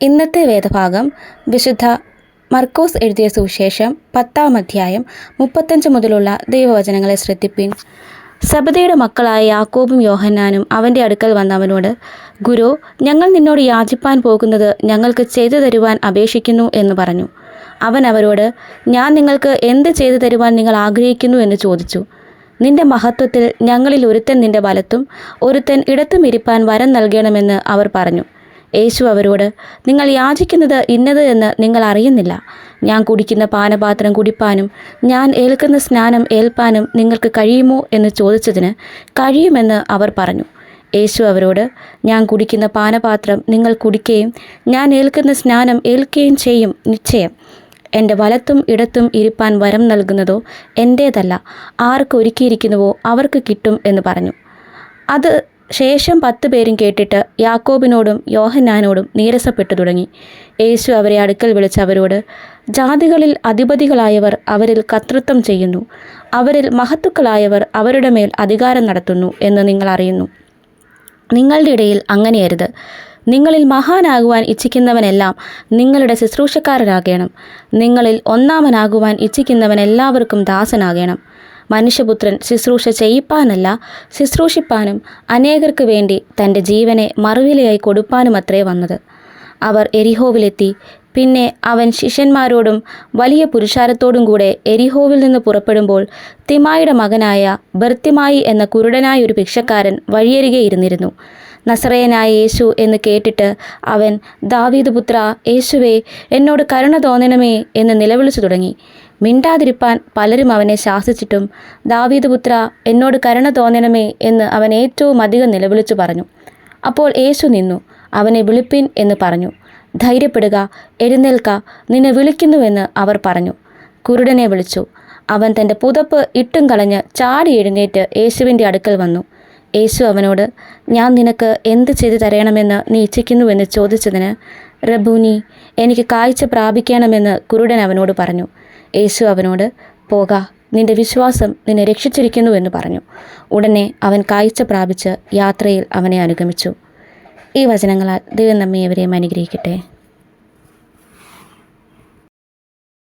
ഇന്നത്തെ വേദഭാഗം വിശുദ്ധ മർക്കോസ് എഴുതിയ സുവിശേഷം പത്താം അധ്യായം മുപ്പത്തഞ്ച് മുതലുള്ള ദൈവവചനങ്ങളെ ശ്രദ്ധിപ്പിൻ. സബദയുടെ മക്കളായ യാക്കോബും യോഹന്നാനും അവന്റെ അടുക്കൽ വന്നവനോട് ഗുരു ഞങ്ങൾ നിന്നോട് യാചിപ്പാൻ പോകുന്നത് ഞങ്ങൾക്ക് ചെയ്തു തരുവാൻ അപേക്ഷിക്കുന്നു എന്ന് പറഞ്ഞു. അവൻ അവരോട് ഞാൻ നിങ്ങൾക്ക് എന്ത് ചെയ്തു തരുവാൻ നിങ്ങൾ ആഗ്രഹിക്കുന്നു എന്ന് ചോദിച്ചു. നിന്റെ മഹത്വത്തിൽ ഞങ്ങളിൽ ഒരുത്തൻ നിന്റെ വലത്തും ഒരുത്തൻ ഇടത്തും ഇരിപ്പാൻ വരം നൽകണമെന്ന് അവർ പറഞ്ഞു. യേശു അവരോട് നിങ്ങൾ യാചിക്കുന്നത് ഇന്നത് എന്ന് നിങ്ങൾ അറിയുന്നില്ല. ഞാൻ കുടിക്കുന്ന പാനപാത്രം കുടിപ്പാനും ഞാൻ ഏൽക്കുന്ന സ്നാനം ഏൽപ്പാനും നിങ്ങൾക്ക് കഴിയുമോ? എന്ന് ചോദിച്ചതിന് കഴിയുമെന്ന് അവർ പറഞ്ഞു. യേശു അവരോട് ഞാൻ കുടിക്കുന്ന പാനപാത്രം നിങ്ങൾ കുടിക്കുകയും ഞാൻ ഏൽക്കുന്ന സ്നാനം ഏൽക്കുകയും ചെയ്യും നിശ്ചയം. എന്റെ വലത്തും ഇടത്തും ഇരിപ്പാൻ വരം നൽകുന്നതോ എന്റേതല്ല ആർക്ക് ഒരുക്കിയിരിക്കുന്നുവോ അവർക്ക് കിട്ടും എന്ന് പറഞ്ഞു. അത് ശേഷം പത്ത് പേരും കേട്ടിട്ട് യാക്കോബിനോടും യോഹന്നാനോടും നീരസപ്പെട്ടു തുടങ്ങി. യേശു അവരെ അടുക്കൽ വിളിച്ച് അവരോട് ജാതികളിൽ അധിപതികളായവർ അവരിൽ കർത്തൃത്വം ചെയ്യുന്നു. അവരിൽ മഹത്തുക്കളായവർ അവരുടെ മേൽ അധികാരം നടത്തുന്നു എന്ന് നിങ്ങൾ അറിയുന്നു. നിങ്ങളുടെ ഇടയിൽ അങ്ങനെയരുത്. നിങ്ങളിൽ മഹാനാകുവാൻ ഇച്ഛിക്കുന്നവനെല്ലാം നിങ്ങളുടെ ശുശ്രൂഷക്കാരനാകണം. നിങ്ങളിൽ ഒന്നാമനാകുവാൻ ഇച്ഛിക്കുന്നവൻ എല്ലാവർക്കും ദാസനാകണം. മനുഷ്യപുത്രൻ ശുശ്രൂഷ ചെയ്യിപ്പാനല്ല ശുശ്രൂഷിപ്പാനും അനേകർക്ക് വേണ്ടി തന്റെ ജീവനെ മറുവിലയായി കൊടുപ്പാനുമത്രേ വന്നത്. അവർ എരിഹോവിലെത്തി. പിന്നെ അവൻ ശിഷ്യന്മാരോടും വലിയ പുരുഷാരത്തോടും കൂടെ എരിഹോവിൽ നിന്ന് പുറപ്പെടുമ്പോൾ തിമായുടെ മകനായ ബർത്തിമായി എന്ന കുരുടനായ ഒരു ഭിക്ഷക്കാരൻ വഴിയരികെ ഇരുന്നിരുന്നു. നസറയനായ യേശു എന്ന് കേട്ടിട്ട് അവൻ ദാവീദ് പുത്ര യേശുവേ എന്നോട് കരുണ തോന്നണമേ എന്ന് നിലവിളിച്ചു തുടങ്ങി. മിണ്ടാതിരിപ്പാൻ പലരും അവനെ ശാസിച്ചിട്ടും ദാവീദ് പുത്ര എന്നോട് കരുണ തോന്നണമേ എന്ന് അവൻ ഏറ്റവും അധികം നിലവിളിച്ചു പറഞ്ഞു. അപ്പോൾ യേശു നിന്നു അവനെ വിളിപ്പിൻ എന്ന് പറഞ്ഞു. ധൈര്യപ്പെടുക എഴുന്നേൽക്ക നിന്നെ വിളിക്കുന്നുവെന്ന് അവർ പറഞ്ഞു. കുരുടനെ വിളിച്ചു. അവൻ തന്റെ പുതപ്പ് ഇട്ടും കളഞ്ഞ് ചാടി എഴുന്നേറ്റ് യേശുവിന്റെ അടുക്കൽ വന്നു. യേശു അവനോട് ഞാൻ നിനക്ക് എന്ത് ചെയ്തു തരണമെന്ന് നീ ഇച്ഛിക്കുന്നുവെന്ന് ചോദിച്ചതിന് റബൂനി എനിക്ക് കാഴ്ച പ്രാപിക്കണമെന്ന് കുരുടൻ അവനോട് പറഞ്ഞു. യേശു അവനോട് പോക നിന്റെ വിശ്വാസം നിന്നെ രക്ഷിച്ചിരിക്കുന്നുവെന്ന് പറഞ്ഞു. ഉടനെ അവൻ കാഴ്ച പ്രാപിച്ച് യാത്രയിൽ അവനെ അനുഗമിച്ചു. ഈ വചനങ്ങളാൽ ദൈവം നമ്മെ എവരെയും അനുഗ്രഹിക്കട്ടെ.